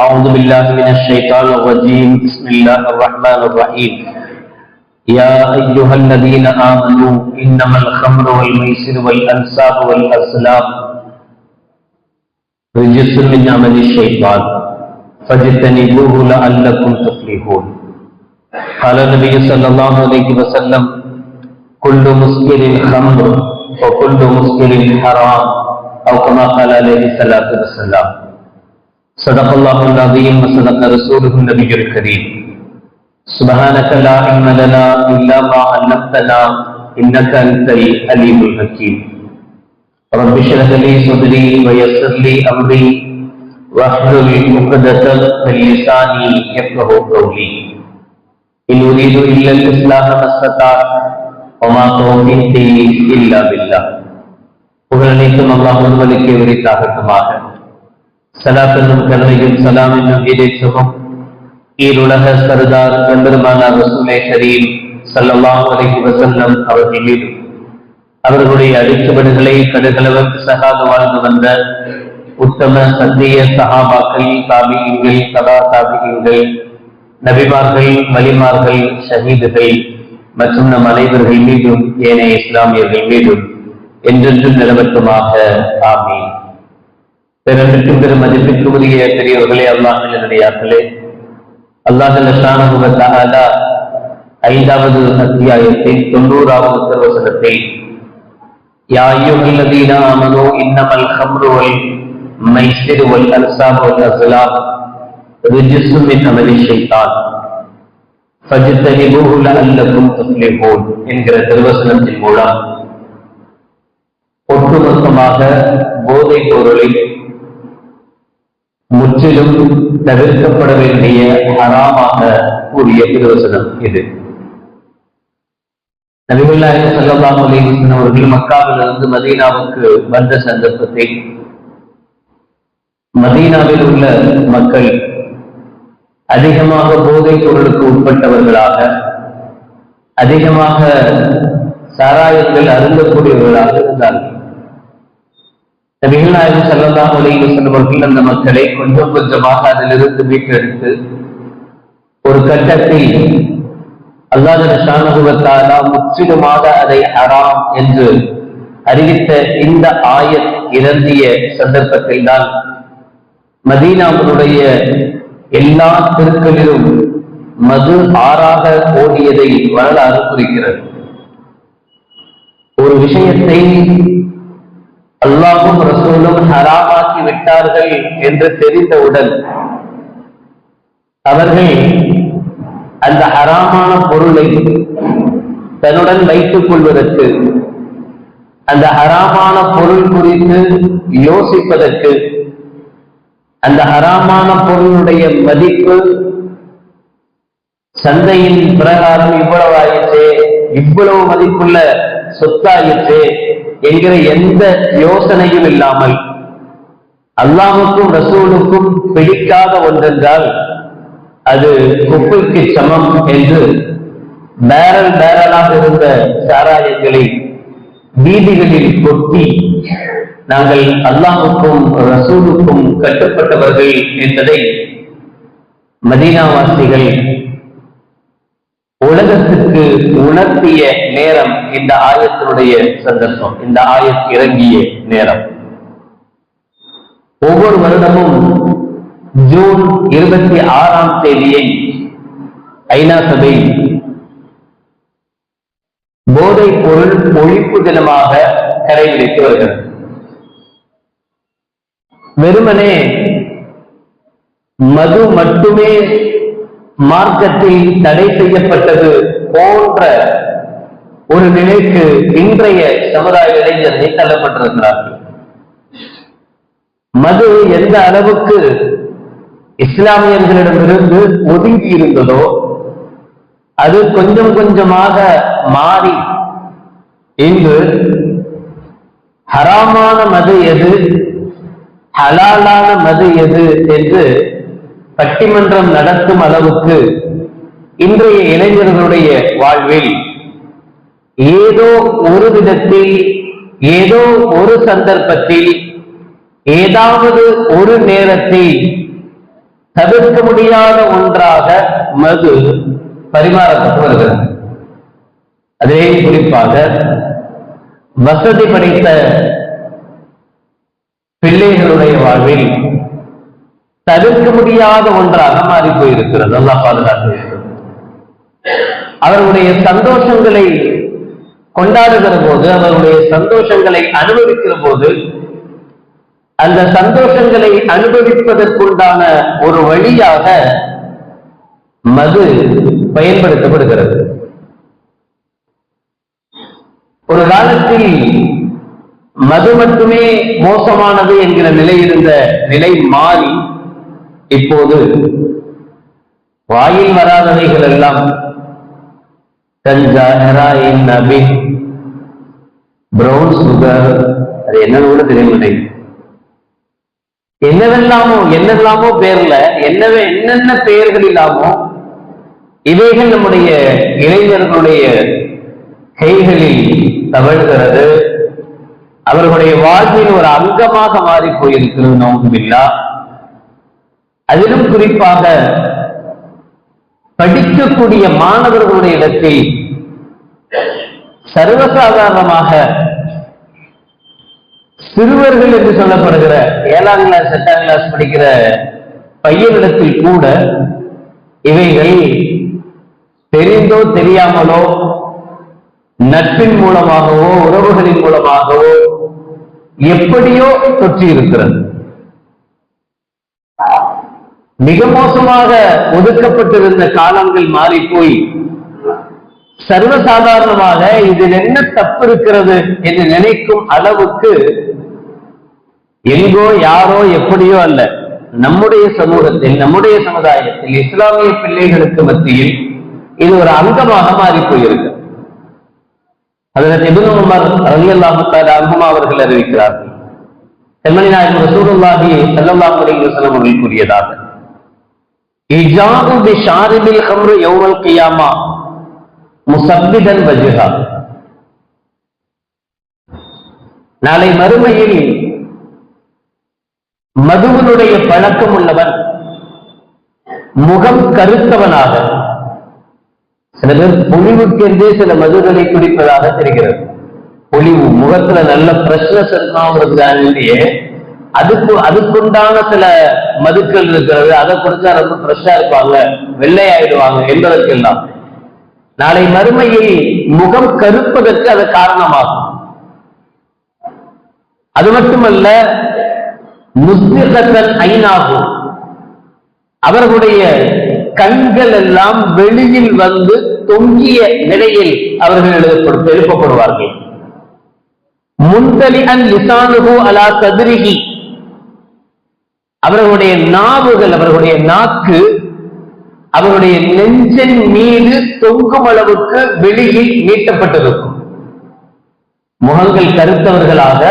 أعوذ بالله من الشيطان الرجيم. بسم الله الرحمن الرحيم. يا أيها الذين آمنوا، إنما الخمر والميسر والأنساب والأسلام. رجس من عمل الشيطان. فاجتنبوه لعلكم تفلحون. قال النبي صلى الله عليه وسلم، كل مسكر خمر وكل مسكر حرام، أو كما قال عليه الصلاة والسلام. صدق الله العظيم وصدق رسوله النبي الكريم سبحانك لا علم لنا إلا ما علمتنا إنك أنت العليم الحكيم رب اشرح لي صدري ويسر لي أمري واحلل عقدة من لساني يفقه قولي إن أريد إلا الإصلاح ما استطعت وما توفيقي إلا بالله புகழ் அனைத்தும் அல்லாஹ் ஒருவனுக்கு உரித்தாகட்டுமாக சலாத் என்னும் கருணையும் சலாம் என்னும் சுகம் ஈருலக சர்தார் எம்பெருமானார் ரசூலே கரீம் ஸல்லல்லாஹு அலைஹி வஸல்லம் அவர்கள் மீது அவர்களுடைய அடிச்சுவடுகளை கடுகளவன் சகாது வாழ்ந்து வந்த உத்தம சத்திய சகாபாக்கள் தாபியங்கள் கதா தாபியங்கள் நபிமார்கள் வலிமார்கள் ஷஹீதுகள் மற்றும் நம் அனைவர்கள் மீதும் ஏனைய இஸ்லாமியர்கள் மீதும் என்றென்றும் நிலவட்டுமாக ஆமீன் பிறருக்கும் பெரும் மதிப்பிற்கு உரிய பெரியவர்களே அல்லாஹினுடையார்களே அல்லாஹ் ஐந்தாவது அத்தியாயத்தில் தொண்ணூறாவது திருவசனத்தை யாயுல்லதீன ஆமனோ இன்னமல் ஹம்ரு வல் மைசிர் வல் அன்சாப் வல் அஸ்லாம் ரிஜிசு மின் அமலி ஷைத்தான் ஃபஜ்தனிபூஹு லஅல்லக்கும் துஃப்லிஹூன் என்கிற திருவசனத்தின் மூலம் ஒட்டுமொத்தமாக போதை பொருளை முற்றிலும் தவிர்க்கப்பட வேண்டிய ஹராமாக கூறிய திருவசனம் இது. நபிகுல்லாஹி ஸல்லல்லாஹு அலைஹி அவர்கள் மக்காவிலிருந்து மதீனாவுக்கு வந்த சந்தர்ப்பத்தை மதீனாவில் உள்ள மக்கள் அதிகமாக போதைப் பொருளுக்கு உட்பட்டவர்களாக அதிகமாக சாராயங்கள் அருந்தக்கூடியவர்களாக இருந்தார்கள். நபிகள் நாயகம் செல்லலாம் உலகில் செல்வர்கள் அந்த மக்களை கொஞ்சம் கொஞ்சமாக அதிலிருந்து மீட்டெடுத்து ஒரு கட்டத்தில் அல்லாத ஷானுகுவத்தாலா முற்றிலுமாக அதை அறாம் என்று அறிவித்த இந்த ஆயத் இறந்திய சந்தர்ப்பத்தில் தான் மதீனாவுடைய எல்லா தெருக்களிலும் மது ஆறாக ஓடியதை வரலாறு குறிக்கிறது. ஒரு விஷயத்தை அல்லாஹும் ரசூலும் ஹராமாக்கி விட்டார்கள் என்று தெரிந்தவுடன் அவர்கள் அந்த ஹராமான பொருளை தன்னுடன் வைத்துக் கொள்வதற்கு அந்த ஹராமான பொருள் குறித்து யோசிப்பதற்கு அந்த ஹராமான பொருளுடைய மதிப்பு சந்தையின் பிரகாரம் இவ்வளவு ஆயிற்று இவ்வளவு மதிப்புள்ள சொத்தாயிற்று என்கிற எந்த யோசனையும் இல்லாமல் அல்லாவுக்கும் ரசூலுக்கும் பிடிக்காத ஒன்றென்றால் அது குப்பைக்கு சமம் என்று பேரல் பேரலாக இருந்த சாராயங்களை வீதிகளில் கொட்டி நாங்கள் அல்லாஹுக்கும் ரசூலுக்கும் கட்டுப்பட்டவர்கள் என்பதை மதீனாவாசிகள் உலகத்துக்கு உணர்த்திய நேரம் இந்த ஆயத்தினுடைய சந்தர்ப்பம் இந்த ஆயத் இறங்கிய நேரம். ஒவ்வொரு வருடமும் ஜூன் இருபத்தி ஆறாம் தேதியை ஐநா சபை போதைப் பொருள் ஒழிப்பு தினமாக கடைபிடித்து வருகிறது. வெறுமனே மது மட்டுமே மார்க்கத்தில் தடை செய்யப்பட்டது போன்ற ஒரு நிலைக்கு இன்றைய சமுதாய இளைஞர்கள் தள்ளப்பட்டிருக்கிறார்கள் மது எந்த அளவுக்கு இஸ்லாமியர்களிடமிருந்து ஒதுங்கி இருந்ததோ அது கொஞ்சம் கொஞ்சமாக மாறி இன்று ஹராமான மது எது ஹலாலான மது எது என்று பட்டிமன்றம் நடத்தும் அளவுக்கு இன்றைய இளைஞர்களுடைய வாழ்வில் ஏதோ ஒரு விதத்தில் ஏதோ ஒரு சந்தர்ப்பத்தில் ஏதாவது ஒரு நேரத்தில் தவிர்க்க முடியாத ஒன்றாக மது பரிமாறப்பட்டு வருகிறது. அதே குறிப்பாக வசதி படைத்த பிள்ளைகளுடைய வாழ்வில் தவிர்க்க முடியாத ஒன்றாக மாறி போயிருக்கிறது நல்லா பாதுகாக்க வேண்டும். அவர்களுடைய சந்தோஷங்களை கொண்டாடுகிற போது அவர்களுடைய சந்தோஷங்களை அனுபவிக்கிற போது அந்த சந்தோஷங்களை அனுபவிப்பதற்குண்டான ஒரு வழியாக மது பயன்படுத்தப்படுகிறது. ஒரு காலத்தில் மது மட்டுமே மோசமானது என்கிற நிலை இருந்த நிலை மாறி இப்போது வாயில் வராதவைகள் எல்லாம் கஞ்சா ஹெராயின் நபி. பிரவுன் சுகர் அது என்னன்னு கூட தெரியவில்லை. என்னவெல்லாமோ என்னெல்லாமோ பேர்ல என்னவே என்னென்ன பெயர்கள் இல்லாமோ இவைகள் நம்முடைய இளைஞர்களுடைய கைகளில் தவழ்கிறது. அவர்களுடைய வாழ்வின் ஒரு அங்கமாக மாறி போயிருக்கிறது நோக்குமில்லா அதிலும் குறிப்பாக படிக்கக்கூடிய மாணவர்களுடைய இடத்தில் சர்வசாதாரணமாக சிறுவர்கள் என்று சொல்லப்படுகிற ஏழாம் கிளாஸ் எட்டாம் கிளாஸ் படிக்கிற பையனிடத்தில் கூட இவைகள் தெரிந்தோ தெரியாமலோ நட்பின் மூலமாகவோ உறவுகளின் மூலமாகவோ எப்படியோ தொற்றி இருக்கிறது மிக மோசமாக ஒதுக்கப்பட்டிருந்த காலங்கள் மாறி போய் சர்வசாதாரணமாக இதில் என்ன தப்பு இருக்கிறது என்று நினைக்கும் அளவுக்கு எங்கோ யாரோ எப்படியோ அல்ல நம்முடைய சமூகத்தில் நம்முடைய சமுதாயத்தில் இஸ்லாமிய பிள்ளைகளுக்கு மத்தியில் இது ஒரு அங்கமாக மாறி போயிருக்கு அதில் இபின் உமர் ரலியல்லாஹு அவர்கள் அறிவிக்கிறார்கள். செம்மணி நாயகம் ரசூலுல்லாஹி ஸல்லல்லாஹு அவர்கள் கூறியதாக இஜாபு பி ஷாரிபில் ஹம்ரு யௌமல் கியாமா முசப்பிதன் வஜ்ஹா நாளை மறுமையில் மதுவனுடைய பழக்கம் உள்ளவன் முகம் கருத்தவனாக சில பேர் பொழிவுக்கென்றே சில மதுகளை குடிப்பதாக தெரிகிறது. பொழிவு முகத்துல நல்ல ஃப்ரெஷ்னஸ் இல்லையே. அதுக்கு அதுக்குண்டான சில மதுக்கள் இருக்கிறது அதை குடிச்சா ரொம்ப ஃப்ரெஷ்ஷா இருப்பாங்க வெள்ளை ஆயிடுவாங்க என்பதற்கெல்லாம் நாளை மறுமையில் முகம் கருப்பதற்கு அது காரணமாகும். அது மட்டுமல்ல முஸ்திகத்தன் ஐநாகும். அவர்களுடைய கண்கள் எல்லாம் வெளியில் வந்து தொங்கிய நிலையில் அவர்கள் எழுதப்படும் எழுப்பப்படுவார்கள். முந்தலி அன் லிசானுகு அலா சதுரிகி அவர்களுடைய நாவுகள் அவர்களுடைய நாக்கு அவருடைய நெஞ்சின் மீது தொங்கும் அளவுக்கு வெளியில் நீட்டப்பட்டிருக்கும். முகங்கள் கருத்தவர்களாக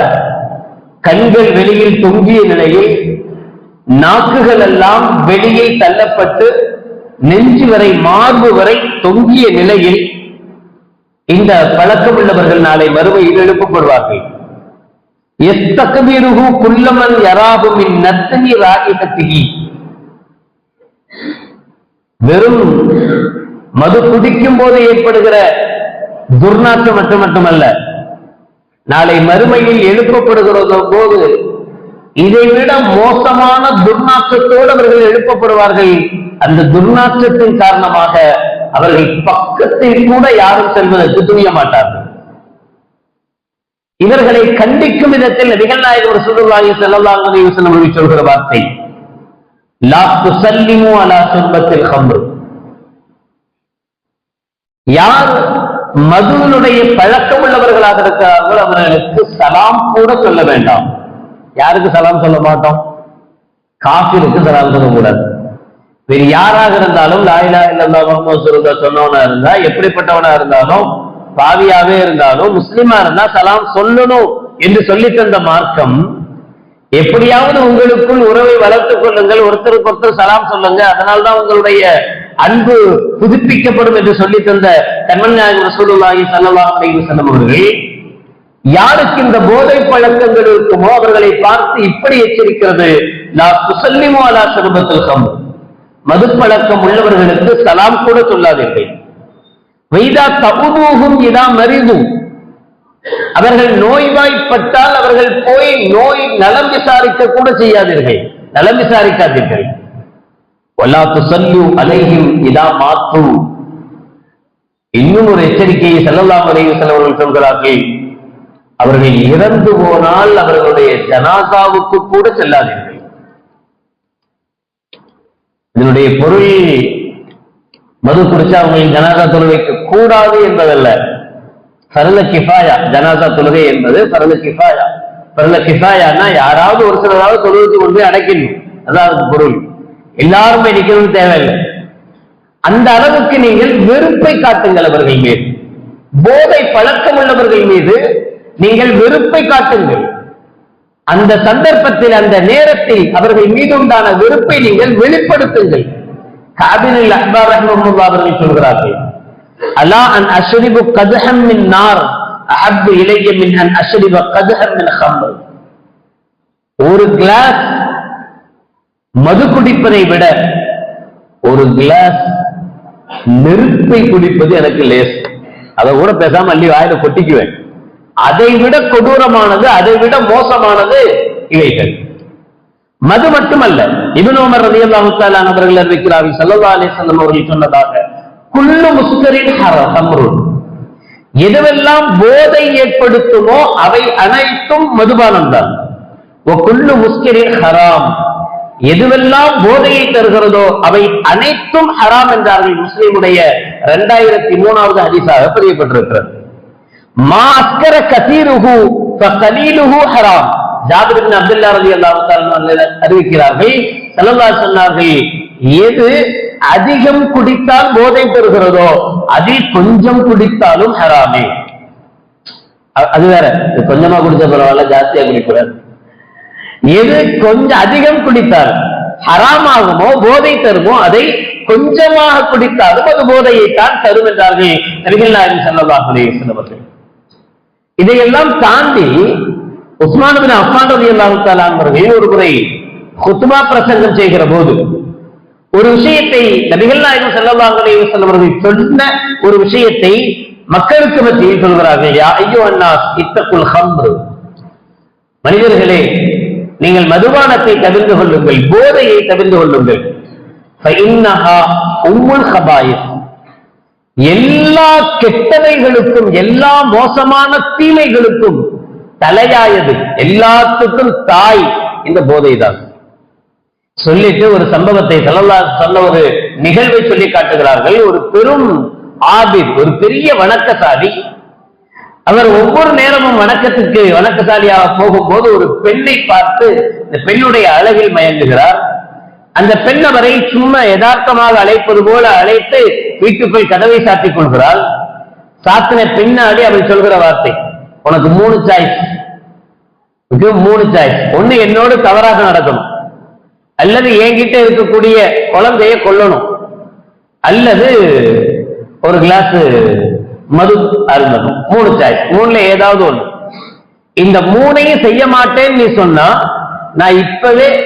கண்கள் வெளியில் தொங்கிய நிலையில் நாக்குகள் எல்லாம் வெளியில் தள்ளப்பட்டு நெஞ்சு வரை மார்பு வரை தொங்கிய நிலையில் இந்த பழக்கம் உள்ளவர்கள் நாளை மறுமையில் எழுப்பப்படுவார்கள். எஸ்தகபீருகு குல்லமன் யராபுமின் நத்தனி ராகிகத்திகி வெறும் மது குடிக்கும் போது ஏற்படுகிற துர்நாற்றம் மட்டும் மட்டுமல்ல நாளை மறுமையில் எழுப்பப்படுகிறத போது இதைவிட மோசமான துர்நாற்றத்தோடு அவர்கள் எழுப்பப்படுவார்கள். அந்த துர்நாற்றத்தின் காரணமாக அவர்கள் பக்கத்தில் கூட யாரும் செல்வதற்கு துணிய மாட்டார்கள். இவர்களை கண்டிக்கும் விதத்தில் நிகழ்நாயகர் சுதுல்லாஹி ரசூலுல்லாஹி ஸல்லல்லாஹு அலைஹி வஸல்லம் அவர்கள் சொல்கிற வார்த்தை லா துசல்லிமு அலா சுர்பத்தில் ஹம்ர் யார் மதுவினுடைய பழக்கம் உள்ளவர்களாக இருக்கிறார்களோ அவர்களுக்கு சலாம் கூட சொல்ல வேண்டாம். யாருக்கு சலாம் சொல்ல மாட்டோம்? காஃபிருக்கு சலாம் சொல்லக்கூடாது. வேறு யாராக இருந்தாலும் லாயிலா இல்லல்லா முகமது சுருதா சொன்னவனா இருந்தா எப்படிப்பட்டவனா இருந்தாலும் பாவியாவே இருந்தாலும் முஸ்லிமா இருந்தா சலாம் சொல்லணும் என்று சொல்லி தந்த மார்க்கம் எப்படியாவது உங்களுக்குள் உறவை வளர்த்துக் கொள்ளுங்கள் ஒருத்தருக்கு ஒருத்தர் சலாம் சொல்லுங்க அதனால்தான் உங்களுடைய அன்பு புதுப்பிக்கப்படும் என்று சொல்லி தந்த கண்மன் நாயகம் ரசூலுல்லாஹி ஸல்லல்லாஹு அலைஹி அவர்கள் யாருக்கு இந்த போதை பழக்கங்கள் இருக்குமோ அவர்களை பார்த்து இப்படி எச்சரிக்கிறது. நான் குசல்லிமோ அலா சர்பத்தில் சம்பவம் மது பழக்கம் உள்ளவர்களுக்கு சலாம் கூட சொல்லாதீர்கள். வைதா தபுதூகும் இதா மரிதும் அவர்கள் நோய்வாய்ப்பட்டால் அவர்கள் போய் நோய் நலம் விசாரிக்க கூட செய்யாதீர்கள். நலம் விசாரிக்காதீர்கள். வல்லா துசல்லு அலைஹிம் இதா மாத்து. இன்னும் ஒரு எச்சரிக்கையை செல்லலாம் அலையும் செல்லவர்கள் சொல்கிறார்கள். அவர்கள் இறந்து போனால் அவர்களுடைய ஜனாசாவுக்கு கூட செல்லாதீர்கள். இதனுடைய பொருள் மது குடிச்சா அவங்களின் ஜனாதா தொழுகைக்கு கூடாது என்பதல்ல. சரல கிஃபாயா ஜனாதா தொழுகை என்பது சரல கிஃபாயா. சரல கிஃபாயானா யாராவது ஒரு சிலராவது தொழுகைக்கு கொண்டு போய் அடைக்கணும். அதாவது பொருள். எல்லாருமே நிக்கணும்னு தேவையில்லை. அந்த அளவுக்கு நீங்கள் வெறுப்பை காட்டுங்கள் அவர்கள் மீது. போதை பழக்கம் உள்ளவர்கள் மீது நீங்கள் வெறுப்பை காட்டுங்கள். அந்த சந்தர்ப்பத்தில் அந்த நேரத்தில் அவர்கள் மீது உண்டான வெறுப்பை நீங்கள் வெளிப்படுத்துங்கள். காபினில் அக்பர் ரஹ்மத்துல்லாஹி அவர்கள் சொல்கிறார்கள் அலா அன் அஷ்ரிபு கதஹம் மின் நார் அஹப்பு இளைய மின் அன் அஷ்ரிப கதஹம் மின் ஹம்பர் ஒரு கிளாஸ் மது குடிப்பதை விட ஒரு கிளாஸ் நெருப்பை குடிப்பது எனக்கு லேஸ் அதை கூட பேசாம அள்ளி வாயில கொட்டிக்குவேன். அதை விட கொடூரமானது அதை விட மோசமானது இவைகள் மது மட்டுமல்ல இபின் ரதி ரலியல்லாஹு தஆலா அவர்கள் அறிவிக்கிறார்கள் சல்லா அலைஹி அவர்கள் சொன்னதாக குள்ளு முஸ்கரின் ஹம்ருன் எதுவெல்லாம் போதை ஏற்படுத்துமோ அவை அனைத்தும் மதுபானம் தான். குல்லு முஸ்கரின் ஹராம். எதுவெல்லாம் போதையை தருகிறதோ அவை அனைத்தும் ஹராம் என்றார்கள் முஸ்லிமுடைய இரண்டாயிரத்தி மூணாவது ஹதீஸாக பதியப்பட்டிருக்கிறது. மா அஸ்கர கசீருஹு ஹராம். ஜாபிரின் அப்துல்லா ரலியல்லாஹு தஆலா அறிவிக்கிறார்கள் செல்லல்லா சொன்னார்கள் எது அதிகம் குடித்தால் போதை பெறுகிறதோ அதில் கொஞ்சம் குடித்தாலும் ஹராமே. அது வேற இது கொஞ்சமா குடிச்ச பரவாயில்ல ஜாஸ்தியா குடிக்கூடாது. எது கொஞ்சம் அதிகம் குடித்தால் ஹராமாகுமோ போதை தருமோ அதை கொஞ்சமாக குடித்தாலும் அது போதையை தான் தரும் என்றார்கள் நபிகள் நாயகம் இதையெல்லாம் தாண்டி உஸ்மானபின் அப்பான் ரவி அல்லாஹால ஒரு முறை குத்துமா பிரசங்கம் செய்கிற போது ஒரு விஷயத்தை நபிகள் நாயகம் செல்லலாம் செல்லவர்கள் சொன்ன ஒரு விஷயத்தை மக்களுக்கு மத்தியில் சொல்கிறார்கள் ஐயோ அண்ணாஸ் இத்தக்குள் ஹம்ரு. மனிதர்களே நீங்கள் மதுபானத்தை தவிர்த்து கொள்ளுங்கள் போதையை தவிர்ந்து கொள்ளுங்கள். எல்லா கெட்டவைகளுக்கும் எல்லா மோசமான தீமைகளுக்கும் தலையாயது. எல்லாத்துக்கும் தாய் இந்த போதை தான் சொல்லிட்டு ஒரு சம்பவத்தை சொல்லலா சொன்ன ஒரு நிகழ்வை சொல்லி காட்டுகிறார்கள். ஒரு பெரும் ஆபித் ஒரு பெரிய வணக்கசாலி. அவர் ஒவ்வொரு நேரமும் வணக்கத்துக்கு வணக்கசாலியாக போகும்போது ஒரு பெண்ணை பார்த்து இந்த பெண்ணுடைய அழகில் மயங்குகிறார். அந்த பெண் அவரை சும்மா யதார்த்தமாக அழைப்பது போல அழைத்து வீட்டுக்குள் கதவை சாத்திக் கொள்கிறாள். சாத்தின பின்னாடி அவள் சொல்கிற வார்த்தை உனக்கு மூணு சாய்ஸ் மூணு சாய்ஸ் ஒண்ணு என்னோடு தவறாக நடக்கணும். அல்லது என்கிட்ட இருக்கக்கூடிய குழந்தைய கொல்லணும். அல்லது ஒரு கிளாஸ் மது அருந்தணும். மூணு சாய்ஸ் மூணுல ஏதாவது ஒண்ணு. இந்த மூணையும் செய்ய மாட்டேன்னு நீ சொன்னா நான் இப்பவே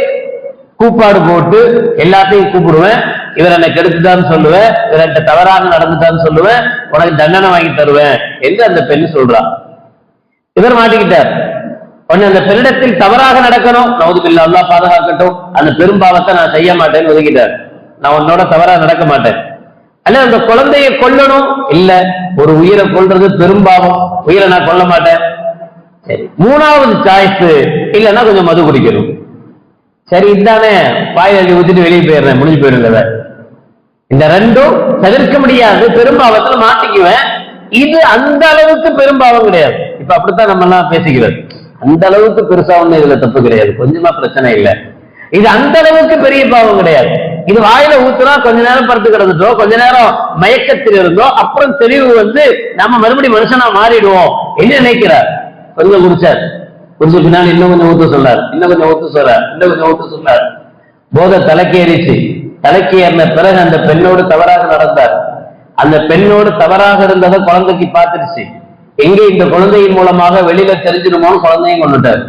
கூப்பாடு போட்டு எல்லாத்தையும் கூப்பிடுவேன். இவர் என்னை கெடுத்துட்டான்னு சொல்லுவேன். இவர் என்கிட்ட தவறாக நடந்துட்டான்னு சொல்லுவேன். உனக்கு தண்டனை வாங்கி தருவேன். என்று அந்த பெண் சொல்றான் இவர் மாட்டிக்கிட்டார். உடனே அந்த பெண்ணிடத்தில் தவறாக நடக்கணும். நவுதுபில்லா அல்லாஹ் பாதுகாக்கட்டும். அந்த பெரும்பாவத்தை நான் செய்ய மாட்டேன்னு ஒதுக்கிட்டார். நான் உன்னோட தவறா நடக்க மாட்டேன். அல்ல அந்த குழந்தையை கொல்லணும்? இல்ல ஒரு உயிரை கொல்றது பெரும்பாவம் உயிரை நான் கொல்ல மாட்டேன். சரி மூணாவது சாய்ஸ் இல்லைன்னா கொஞ்சம் மது குடிக்கணும். சரி இதானே பாய் அள்ளி ஊத்திட்டு வெளியே போயிடுறேன் முடிஞ்சு போயிருந்தவ இந்த ரெண்டும் தவிர்க்க முடியாது. பெரும்பாவத்துல மாட்டிக்குவேன். இது அந்த அளவுக்கு பெரும்பாவம் கிடையாது. இப்ப அப்படித்தான் நம்ம எல்லாம் பேசிக்கிறது அந்த அளவுக்கு பெருசா ஒண்ணு இதுல தப்பு கிடையாது. கொஞ்சமா பிரச்சனை இல்லை. இது அந்த அளவுக்கு பெரிய பாவம் கிடையாது. இது வாயில ஊத்துனா கொஞ்ச நேரம் படுத்து கிடந்துட்டோம் கொஞ்ச நேரம் மயக்கத்தில் இருந்தோம் அப்புறம் தெளிவு வந்து நம்ம மறுபடியும் மனுஷனா மாறிடுவோம் என்ன நினைக்கிறார். கொஞ்சம் குடிச்சார். குடிச்ச பின்னால் இன்னும் கொஞ்சம் ஊத்து சொன்னார். இன்னும் கொஞ்சம் ஊத்து சொல்றார் இன்னும் கொஞ்சம் ஊத்து சொன்னார். போதை தலைக்கேறிச்சு தலைக்கேறின பிறகு அந்த பெண்ணோடு தவறாக நடந்தார். அந்த பெண்ணோடு தவறாக இருந்ததை குழந்தைக்கு பார்த்துருச்சு எங்க இந்த குழந்தையின் மூலமாக வெளியில தெரிஞ்சிருமோன்னு குழந்தையும் கொண்டுட்டார்.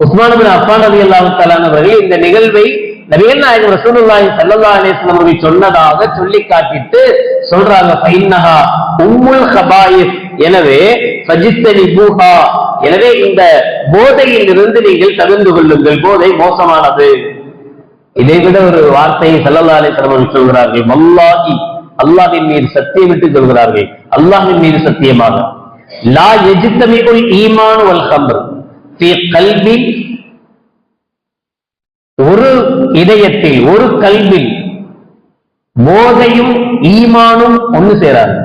உஸ்மான் அப்பான் ரவி அவர்கள் இந்த நிகழ்வை நபிகள் நாயகம் ரசூலுல்லாஹி ஸல்லல்லாஹு அலைஹி அவர்கள் சொன்னதாக சொல்லி காட்டிட்டு சொல்றாங்க ஃபைன்னஹா உம்முல் ஹபாயிஸ் எனவே சஜித்தனி பூஹா. எனவே இந்த போதையில் இருந்து நீங்கள் தகுந்து கொள்ளுங்கள் போதை மோசமானது. இதை விட ஒரு வார்த்தையை சல்லல்லா அலைஹி அவர்கள் சொல்கிறார்கள் வல்லாஹி அல்லாஹின் மீது சத்தியமிட்டு சொல்கிறார்கள் அல்லாஹின் மீது சத்தியமாக. லா எஜித்தமிகுல் ஈமான் வல் ஹம்ர் ஃபீ கல்வி ஒரு இதயத்தில் ஒரு கல்வில் போதையும் ஈமானும் ஒண்ணு சேராது.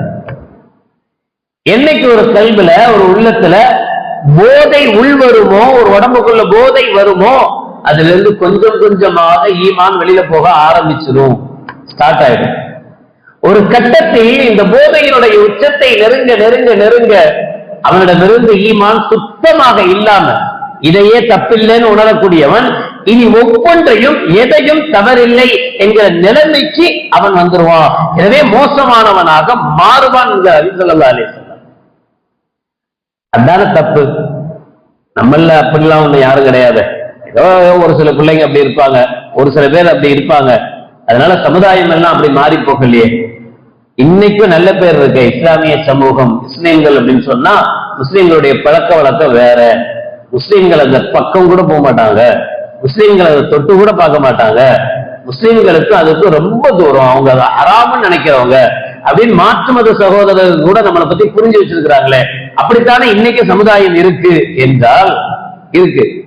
என்னைக்கு ஒரு கல்வில ஒரு உள்ளத்துல போதை உள் வருமோ ஒரு உடம்புக்குள்ள போதை வருமோ அதுல இருந்து கொஞ்சம் கொஞ்சமாக ஈமான் வெளியில போக ஆரம்பிச்சிடும் ஸ்டார்ட் ஆயிடும். ஒரு கட்டத்தில் இந்த போதையினுடைய உச்சத்தை நெருங்க நெருங்க நெருங்க அவனிடமிருந்து ஈமான் சுத்தமாக இல்லாம இதையே தப்பில்லைன்னு உணரக்கூடியவன் இனி ஒவ்வொன்றையும் எதையும் தவறில்லை என்கிற நிலைமைக்கு அவன் வந்துருவான். எனவே மோசமானவனாக மாறுவான் என்கிற அலிசல்லா அலிசல்லாம் அதான தப்பு. நம்மள அப்படிலாம் ஒண்ணு யாரும் கிடையாது. ஏதோ ஒரு சில பிள்ளைங்க அப்படி இருப்பாங்க. ஒரு சில பேர் அப்படி இருப்பாங்க. அதனால சமுதாயம் எல்லாம் அப்படி மாறி போகலையே. இன்னைக்கும் நல்ல பேர் இருக்கு. இஸ்லாமிய சமூகம் முஸ்லீம்கள் அப்படின்னு சொன்னா முஸ்லீம்களுடைய பழக்க வழக்கம் வேற. முஸ்லீம்கள் அந்த பக்கம் கூட போக மாட்டாங்க. முஸ்லீம்கள் அதை தொட்டு கூட பார்க்க மாட்டாங்க. முஸ்லீம்களுக்கு அதுக்கு ரொம்ப தூரம். அவங்க அதை ஹராம்னு நினைக்கிறவங்க. அப்படின்னு மாற்று மத சகோதரர்கள் கூட நம்மளை பத்தி புரிஞ்சு வச்சிருக்கிறாங்களே. அப்படித்தானே இன்னைக்கு சமுதாயம் இருக்கு என்றால் இருக்கு.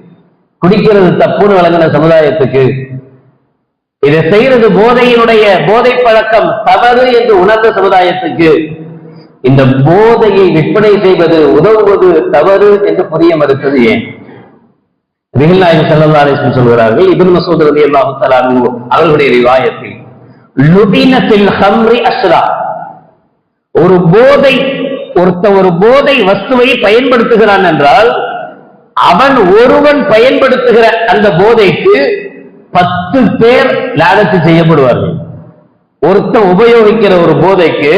குடிக்கிறது தப்புன்னு வழங்கின சமுதாயத்துக்கு இதை செய்யறது போதையினுடைய போதை பழக்கம் தவறு என்று உணர்ந்த சமுதாயத்துக்கு. இந்த போதையை விற்பனை செய்வது உதவுவது தவறு என்று புரிய மறுத்தது ஏன்? நபிகள் நாயகம் ஸல்லல்லாஹு சொல்கிறார்கள் இபின் மசூத் ரவி அல்லாஹு அன்ஹு அவர்களுடைய ரிவாயத்தில் லுபினத்தில் ஹம்ரி அஸ்ரா. ஒரு போதை ஒருத்த ஒரு போதை வஸ்துவை பயன்படுத்துகிறான் என்றால் அவன் ஒருவன் பயன்படுத்துகிற அந்த போதைக்கு பத்து பேர் லானத்து செய்யப்படுவார்கள். ஒருத்தன் உபயோகிக்கிற ஒரு போதைக்கு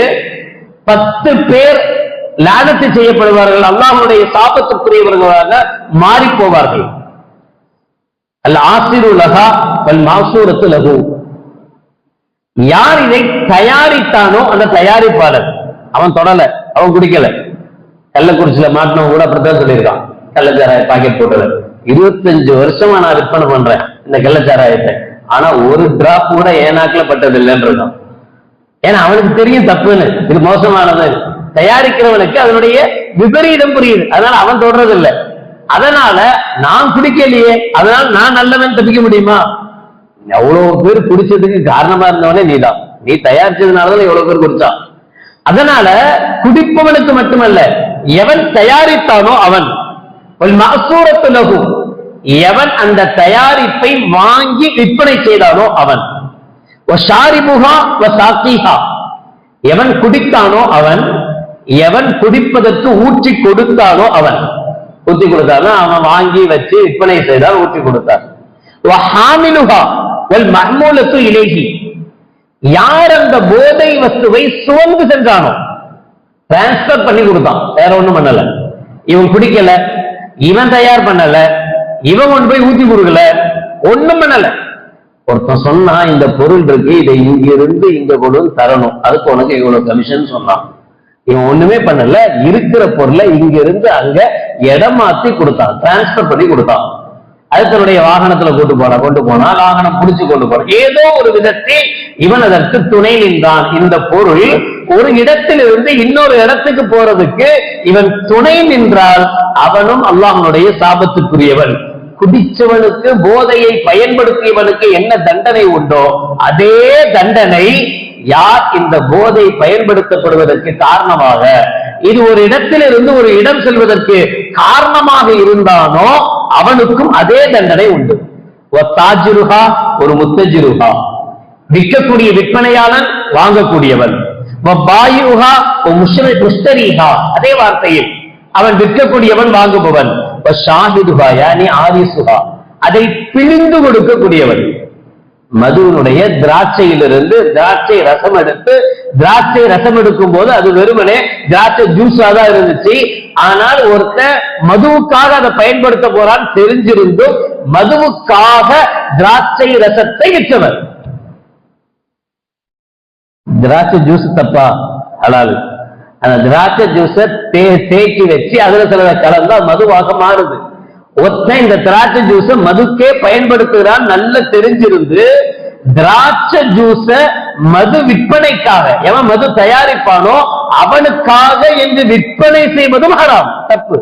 பத்து பேர் லாலத்து செய்யப்படுவார்கள். அல்லாஹ்வுடைய சாபத்துக்குரியவர்களாக மாறி போவார்கள் அல்ல ஆசிரு லகா பல் மாசூரத்து லகு யார் இதை தயாரித்தானோ அந்த தயாரிப்பாளர் அவன் தொடல அவன் குடிக்கல. கள்ளக்குறிச்சியில மாட்டினவன் கூட அப்படித்தான் சொல்லியிருக்கான். கள்ளச்சாராய பாக்கெட் போட்டது. இருபத்தஞ்சு வருஷமா நான் விற்பனை பண்றேன். இந்த கள்ளச்சாராயத்தை. ஆனா ஒரு டிராப் கூட ஏனாக்குல பட்டது இல்லைன்றதும் ஏன்னா அவனுக்கு தெரியும் தப்புன்னு. இது மோசமானது. தயாரிக்கிறவனுக்கு அதனுடைய விபரீதம் புரியுது. அதனால அவன் தொடர்றது இல்லை அதனால நான் குடிக்கலையே அதனால நான் நல்லவன் தப்பிக்க முடியுமா? எவ்வளவு பேர் குடிச்சதுக்கு காரணமா இருந்தவனே நீதான். நீ தயாரிச்சதுனாலதான் எவ்வளவு பேர் குடிச்சான் அதனால குடிப்பவனுக்கு மட்டுமல்ல எவன் தயாரித்தானோ அவன். ஒரு மசூரத்து லகும் எவன் அந்த தயாரிப்பை வாங்கி விற்பனை செய்தானோ அவன். எவன் குடித்தானோ அவன் எவன் குடிப்பதற்கு ஊற்றி கொடுத்தானோ அவன். ஊற்றி கொடுத்தானோ அவன் வாங்கி வச்சு விற்பனை செய்தால் ஊற்றி கொடுத்தான் ஹாமிலுகா மஹ்மூலத்து இலேஹி. யார் அந்த போதை வஸ்துவை சுமந்து சென்றானோ? டிரான்ஸ்பர் பண்ணி கொடுத்தான். வேற ஒண்ணும் பண்ணல. இவன் குடிக்கல. இவன் தயார் பண்ணல. இவன் கொண்டு போய் ஊத்தி கொடுக்கல. ஒண்ணும் பண்ணல. ஒருத்தன் சொன்னா இந்த பொருள் இருக்கு இதை இங்க இருந்து இங்க கொண்டு தரணும். அதுக்கு உனக்கு இவ்வளவு கமிஷன் சொன்னான். இவன் ஒண்ணுமே பண்ணல. இருக்கிற பொருளை இங்க இருந்து அங்க இடம் மாத்தி கொடுத்தான். டிரான்ஸ்பர் பண்ணி கொடுத்தான். அது தன்னுடைய வாகனத்துல கொண்டு போனா கொண்டு போனா வாகனம் புடிச்சு கொண்டு போறான் ஏதோ ஒரு விதத்தில் இவன் அதற்கு துணை நின்றான். இந்த பொருள் ஒரு இடத்திலிருந்து இன்னொரு இடத்துக்கு போறதுக்கு இவன் துணை நின்றால் அவனும் அல்லாஹனுடைய சாபத்துக்குரியவன். குடிச்சவனுக்கு போதையை பயன்படுத்தியவனுக்கு என்ன தண்டனை உண்டோ அதே தண்டனை யார் இந்த போதை பயன்படுத்தப்படுவதற்கு காரணமாக? இது ஒரு இடத்திலிருந்து ஒரு இடம் செல்வதற்கு காரணமாக இருந்தானோ அவனுக்கும் அதே தண்டனை உண்டு. தாஜிருஹா ஒரு முத்தஜிருஹா. விற்கக்கூடிய விற்பனையாளன் வாங்கக்கூடியவன். பாயுஹா அதே வார்த்தையில் அவன் விற்கக்கூடியவன் வாங்குபவன். ஷாஹிதுஹா அதை பிழிந்து கொடுக்கக்கூடியவன். மதுவனுடைய திராட்சையிலிருந்து திராட்சை ரசம் எடுத்து திராட்சை ரசம் எடுக்கும் போது அது வெறுமனே திராட்சை ஜூஸா தான் இருந்துச்சு. ஆனால் ஒருத்த மதுவுக்காக அதை பயன்படுத்த போறான் தெரிஞ்சிருந்தும் மதுவுக்காக திராட்சை ரசத்தை விற்றவர் திராட்சை ஜூஸ் தப்பா? ஹலால். அந்த திராட்சை ஜூஸை தே தேக்கி வச்சு அதுல சில கலந்தா மதுவாக மாறுது. ஒத்த இந்த திராட்சை ஜூஸை மதுக்கே பயன்படுத்துகிறான் நல்ல தெரிஞ்சிருந்து திராட்சை ஜூஸ மது விற்பனைக்காக எவன் மது தயாரிப்பானோ அவனுக்காக என்று விற்பனை செய்வதும் ஹராம் தப்பு.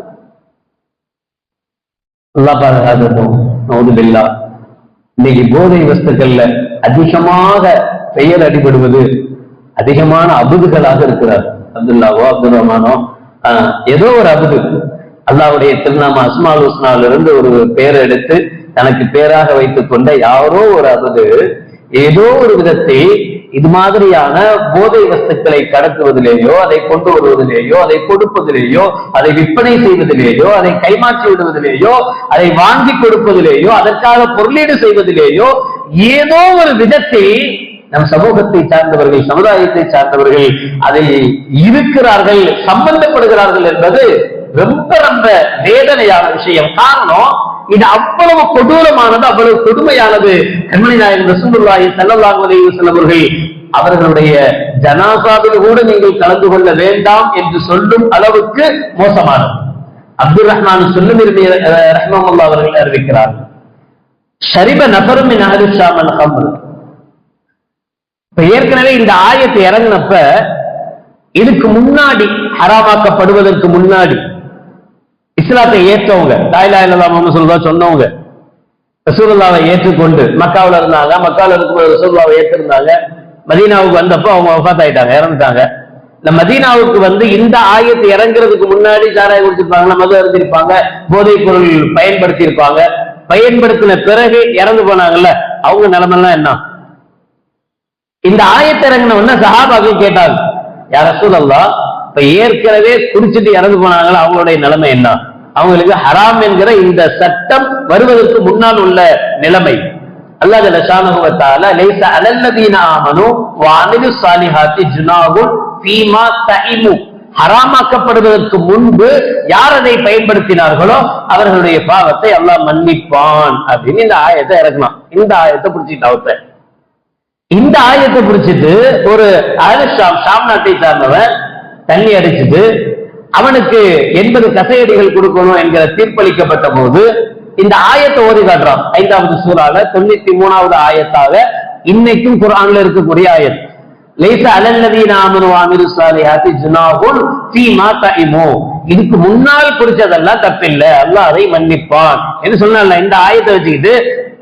இன்னைக்கு போதை வஸ்துக்கள்ல அதிகமாக பெயர் அடிபடுவது அதிகமான அபுதுகளாக இருக்கிறார் அப்துல்லாவோ அப்துல் ரஹ்மானோ ஏதோ ஒரு அபுது. அல்லாவுடைய திருநாம அஸ்மால் உஸ்னால இருந்து ஒரு பேரை எடுத்து தனக்கு பேராக வைத்துக் கொண்ட யாரோ ஒரு அபுது ஏதோ ஒரு விதத்தை இது மாதிரியான போதை வஸ்துக்களை கடத்துவதிலேயோ அதை கொண்டு வருவதிலேயோ அதை கொடுப்பதிலேயோ அதை விற்பனை செய்வதிலேயோ அதை கைமாற்றி விடுவதிலேயோ அதை வாங்கி கொடுப்பதிலேயோ அதற்காக பொருளீடு செய்வதிலேயோ ஏதோ ஒரு விதத்தை நம் சமூகத்தை சார்ந்தவர்கள் சமுதாயத்தை சார்ந்தவர்கள் அதில் இருக்கிறார்கள் சம்பந்தப்படுகிறார்கள் என்பது ரொம்ப ரொம்ப வேதனையான விஷயம். காரணம் இது அவ்வளவு கொடூரமானது அவ்வளவு கொடுமையானது. கண்மணி நாயகன் ரசூலுல்லாஹி ஸல்லல்லாஹு செல்லவர்கள் அவர்களுடைய ஜனாசாவில் கூட நீங்கள் கலந்து கொள்ள வேண்டாம் என்று சொல்லும் அளவுக்கு மோசமானது. அப்துல் ரஹ்மான் சொல்லும் ரஹ்மமுல்லா அவர்கள் அறிவிக்கிறார். ஷரிப நபரும் இப்ப ஏற்கனவே இந்த ஆயத்தை இறங்கினப்ப இதுக்கு முன்னாடி ஹராமாக்கப்படுவதற்கு முன்னாடி இஸ்லாத்தை ஏற்றவங்க தாய்லா இல்லா முகமது சொன்னவங்க ரசூல்லாவை ஏற்றுக்கொண்டு மக்காவில் இருந்தாங்க மக்காவில் இருக்கும்போது ரசூல்லாவை ஏற்றிருந்தாங்க மதீனாவுக்கு வந்தப்போ அவங்க வஃத் ஆயிட்டாங்க இறந்துட்டாங்க. இந்த மதீனாவுக்கு வந்து இந்த ஆயத்தை இறங்குறதுக்கு முன்னாடி சாராய குடிச்சிருப்பாங்க மது அறிஞ்சிருப்பாங்க போதைப் பொருள் பயன்படுத்தி இருப்பாங்க பயன்படுத்தின பிறகு இறந்து போனாங்கல்ல அவங்க நிலைமெல்லாம் என்ன? இந்த ஆயத்தை இறங்கின சஹாபாக்கள் கேட்டாங்க யார சூழல்லா இப்ப ஏற்கனவே குடிச்சிட்டு இறந்து போனாங்களா? அவங்களுடைய நிலைமை என்ன? அவங்களுக்கு ஹராம் என்கிற இந்த சட்டம் வருவதற்கு முன்னால் உள்ள நிலைமை. அல்லாஹ் லஷானுவத்தால லைஸ அலல்லதீன ஆமனு வானிலு சாலிஹாத்தி ஜுனாகுன் ஃபீமா தஇமு ஹராமாக்கப்படுவதற்கு முன்பு யார் அதை பயன்படுத்தினார்களோ அவர்களுடைய பாவத்தை எல்லாம் மன்னிப்பான் அப்படின்னு இந்த ஆயத்தை இறக்கலாம் இந்த ஆயத்தை பிடிச்சிட்டு அவத்தை இந்த ஆயத்தை பிடிச்சிட்டு ஒரு ஷாம் ஷாம் நாட்டை சார்ந்தவன் தண்ணி அடிச்சுட்டு அவனுக்கு எண்பது கசையடிகள் கொடுக்கணும் என்கிற தீர்ப்பளிக்கப்பட்ட போது இந்த ஆயத்தை ஓதி காட்டுறான். ஐந்தாவது சூறால தொண்ணூத்தி மூணாவது ஆயத்தாக இன்னைக்கும் குரான்ல இருக்கக்கூடிய ஆயத். லைச அலல்லதீன ஆமனு ஆமிரு சாலிஹாத்தி ஜுனாகுன் ஃபீ மா தஇமு இதுக்கு முன்னால் குறிச்சதெல்லாம் தப்பில்ல. அல்லாஹ் அதை மன்னிப்பான். என்று சொன்னால இந்த ஆயத்தை வச்சுக்கிட்டு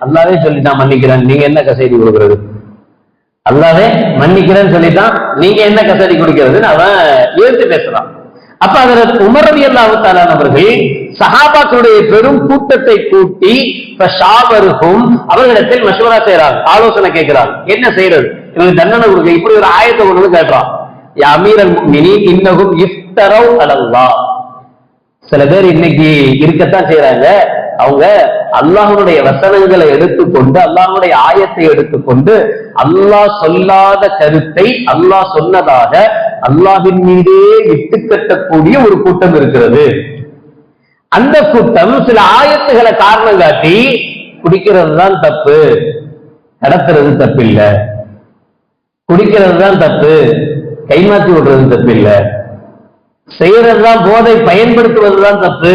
அல்லாவே சொல்லி நான் மன்னிக்கிறேன். நீங்க என்ன கசைடி கொடுக்குறது? அல்லாவே மன்னிக்கிறேன்னு சொல்லிட்டான் நீங்க என்ன கசடி கொடுக்கிறதுன்னு அவன் எழுத்து பேசுறான். அப்ப அதில் உமரவி அல்லாவுத்தாலானவர்கள் சஹாபாக்களுடைய பெரும் கூட்டத்தை கூட்டி ஷாவருக்கும் அவர்களிடத்தில் மசூரா செய்யறாங்க ஆலோசனை கேட்கிறாங்க என்ன செய்யறது எனக்கு தண்டனை கொடுக்க இப்படி ஒரு ஆயத்தை கொண்டு வந்து அமீரன் மினி இன்னகும் இஃப்தரவ் அலல்லா சில பேர் இன்னைக்கு இருக்கத்தான் செய்யறாங்க அவங்க அல்லாஹனுடைய வசனங்களை எடுத்துக்கொண்டு அல்லாஹனுடைய ஆயத்தை எடுத்துக்கொண்டு அல்லாஹ் சொல்லாத கருத்தை அல்லாஹ் சொன்னதாக அல்லாஹின் மீதே விட்டு கட்டக்கூடிய ஒரு கூட்டம் இருக்கிறது. அந்த கூட்டம் சில ஆயத்துகளை காரணம் காட்டி குடிக்கிறது தான் தப்பு. கடத்துறது தப்பு இல்ல குடிக்கிறது தான் தப்பு. கைமாற்றி விடுறது தப்பு இல்ல செய்யறது தான் போதை பயன்படுத்துவது தான் தப்பு.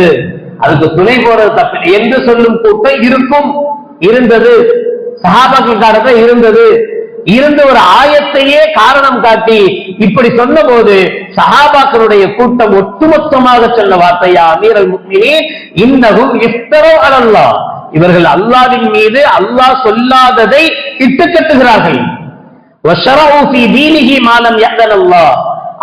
அதுக்கு துணை போறது தப்பு என்று சொல்லும் கூட்டம் இருக்கும் இருந்தது. சகாபாக்கள் காலத்துல இருந்தது. இருந்த ஒரு ஆயத்தையே காரணம் காட்டி இப்படி சொன்ன போது சஹாபாக்களுடைய கூட்டம் ஒட்டுமொத்தமாக சொன்ன வார்த்தையா? அமீரல் முக்மினி இன்னகும் இஃப்தரோ அல்லா இவர்கள் அல்லாவின் மீது அல்லாஹ் சொல்லாததை இட்டு வீலிகி மாலம் அல்லா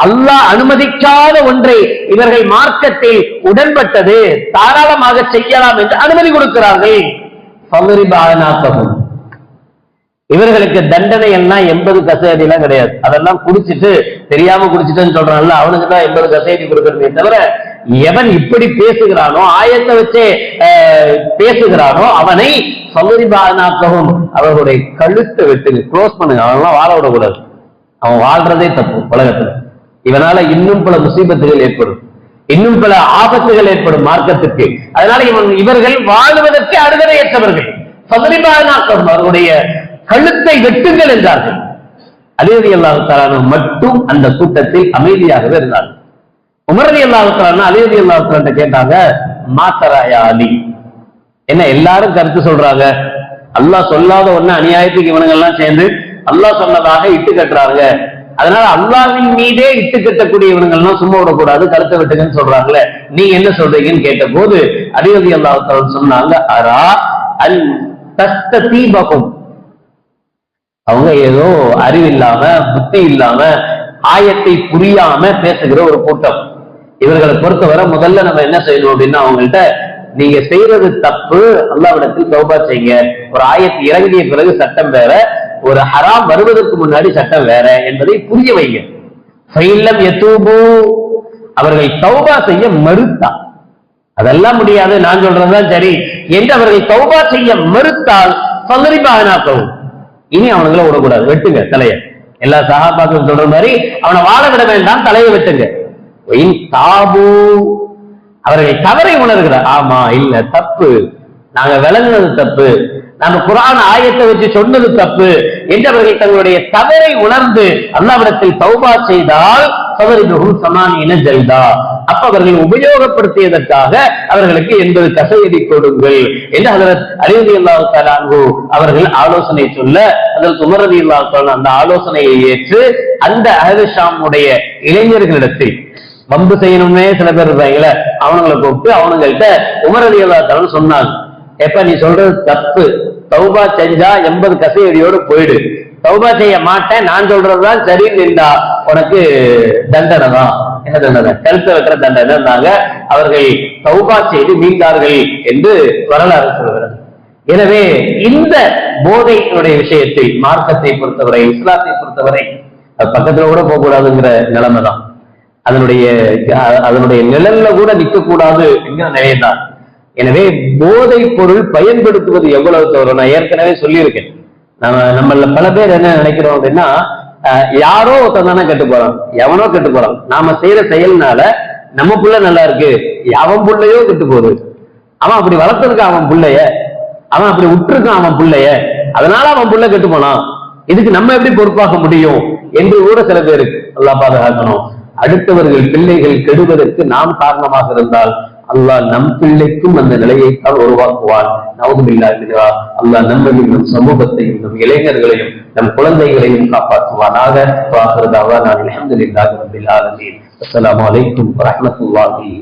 அல்லாஹ் அனுமதிக்காத ஒன்றை இவர்கள் மார்க்கத்தில் உடன்பட்டது தாராளமாக செய்யலாம் என்று அனுமதி கொடுக்கிறார்கள். இவர்களுக்கு தண்டனை எல்லாம் எண்பது கசேதி எல்லாம் கிடையாது. அதெல்லாம் குடிச்சிட்டு தெரியாம குடிச்சிட்டுன்னு சொல்றான்ல அவனுக்கு தான் எண்பது கசேதி கொடுக்கறதே தவிர எவன் இப்படி பேசுகிறானோ ஆயத்தை வச்சு பேசுகிறானோ அவனை சௌரிபாதனாக்கவும் அவர்களுடைய கழுத்தை வெட்டுங்க க்ளோஸ் பண்ணுங்க அவன் எல்லாம் வாழ விடக்கூடாது. அவன் வாழ்றதே தப்பு உலகத்துல. இவனால இன்னும் பல முசீபத்துகள் ஏற்படும். இன்னும் பல ஆபத்துகள் ஏற்படும் மார்க்கத்துக்கு அதனால இவன் இவர்கள் வாழ்வதற்கு அருகதையற்றவர்கள் சதுரிபானாக்கவும் அவருடைய கழுத்தை வெட்டுங்கள் என்றார்கள். அலிரதி அல்லாஹு மட்டும் அந்த கூட்டத்தில் அமைதியாகவே இருந்தார். உமரதி அல்லாஹு அலிரதி அல்லாஹு கேட்டாங்க மாத்தராயா அலி? என்ன எல்லாரும் கருத்து சொல்றாங்க. அல்லாஹ் சொல்லாத ஒண்ணு அநியாயத்துக்கு இவனுங்க எல்லாம் சேர்ந்து அல்லாஹ் சொன்னதாக இட்டு கட்டுறாங்க அதனால அல்லாவின் மீதே இட்டு கட்டக்கூடிய எல்லாம் சும்மா விடக்கூடாது கருத்தை விட்டுங்கன்னு சொல்றாங்களே. நீங்க என்ன சொல்றீங்கன்னு கேட்ட போது அடிவதி அல்லாஹ் சொன்னாங்க அரா அல் தஸ்த தீபகம் அவங்க ஏதோ அறிவில்லாம புத்தி இல்லாம ஆயத்தை புரியாம பேசுகிற ஒரு கூட்டம். இவர்களை பொறுத்தவரை முதல்ல நம்ம என்ன செய்யணும் அப்படின்னா அவங்கள்ட்ட நீங்க செய்யறது தப்பு அல்லாவிடத்தில் தௌபா செய்யுங்க. ஒரு ஆயத்து இறங்கிய பிறகு சட்டம் வேற ஒரு ஹராம் வருவதற்கு முன்னாடி சட்டம் வேற என்பதை புரிய வைங்க. ஃபைல்லம் யதூபு அவர்கள் தௌபா செய்ய மறுத்தார் அதெல்லாம் முடியாது நான் சொல்றதுதான் சரி. என்று அவர்கள் தௌபா செய்ய மறுத்தால் பல்லரிபாகனாக்கவும் இனி அவனுங்களை விடக்கூடாது வெட்டுங்க தலைய. எல்லா சகாபாக்களும் சொல்ற மாதிரி அவனை வாழ விட வேண்டாம் தலையை வெட்டுங்க. தாபு. அவர்கள் தவறை உணர்கிறார். ஆமா இல்ல தப்பு. நாங்க விளங்குனது தப்பு. நாங்க குரான் ஆயத்தை வச்சு சொன்னது தப்பு என்றவர்கள் தங்களுடைய தவறை உணர்ந்து அல்லாவிடத்தில் தௌபா செய்தால் சவரிபுகும் சமானின ஜல்தா. அப்ப அவர்கள் உபயோகப்படுத்தியதற்காக அவர்களுக்கு எண்பது கசையடி கொடுங்கள் என்று அதற்கு அலிவதி அல்லாஹு அவர்கள் ஆலோசனை சொல்ல அதற்கு உமரதி அல்லாஹு அந்த ஆலோசனையை ஏற்று அந்த அகதுஷாமுடைய இளைஞர்களிடத்தில் வம்பு செய்யணும்னே சில பேர் இருப்பாங்களே அவனுங்களை கூப்பிட்டு அவனுங்கள்ட்ட உமரதி அல்லாஹ் சொன்னாங்க. எப்ப நீ சொல்றது தப்பு? தௌபா செஞ்சா எண்பது கசையடியோடு போயிடு. தௌபா செய்ய மாட்டேன் நான் சொல்றதுதான் சரின்னு இருந்தா உனக்கு தண்டனை தான். என்ன தண்டனை? கழுத்தை வைக்கிற தண்டனை இருந்தாங்க அவர்கள் தௌபா செய்து மீண்டார்கள் என்று வரலாறு சொல்கிறது. எனவே இந்த போதையினுடைய விஷயத்தில் மார்க்கத்தை பொறுத்தவரை இஸ்லாத்தை பொறுத்தவரை அது பக்கத்துல கூட போகக்கூடாதுங்கிற நிலைமை தான். அதனுடைய அதனுடைய நிழல்ல கூட நிற்க கூடாது என்கிற நிலையம்தான் எனவே போதை பொருள் பயன்படுத்துவது எவ்வளவு தவறு? நான் ஏற்கனவே சொல்லியிருக்கேன். நம்ம நம்மள பல பேர் என்ன நினைக்கிறோம் அப்படின்னா அஹ், யாரோ ஒருத்தன் தானே கெட்டு போறான். எவனோ கெட்டு போறான். நாம செய்யற செயல்னால நம்ம புள்ள நல்லா இருக்கு. அவன் புள்ளையோ கெட்டு போகுது. அவன் அப்படி வளர்த்திருக்கான் அவன் புள்ளைய அவன் அப்படி விட்டுருக்கான் அவன் புள்ளைய அதனால அவன் புள்ள கெட்டு போனான். இதுக்கு நம்ம எப்படி பொறுப்பாக முடியும் என்று கூட சில பேருக்கு நல்லா பாதுகாக்கணும். அடுத்தவர்கள் பிள்ளைகள் கெடுவதற்கு நாம் காரணமாக இருந்தால் அல்லாஹ் நம் பிள்ளைக்கும் அந்த நிலையை தான் உருவாக்குவான் நவதுபில்லா அல்லாஹ் நம்மையும் நம் சமூகத்தையும் நம் இளைஞர்களையும் நம் குழந்தைகளையும் காப்பாற்றுவானாக. வாக்குறதாக நான் அலமதுல்லாஹி ரபில் ஆலமீன். அஸ்ஸலாமு அலைக்கும் வரஹ்மத்துல்லாஹி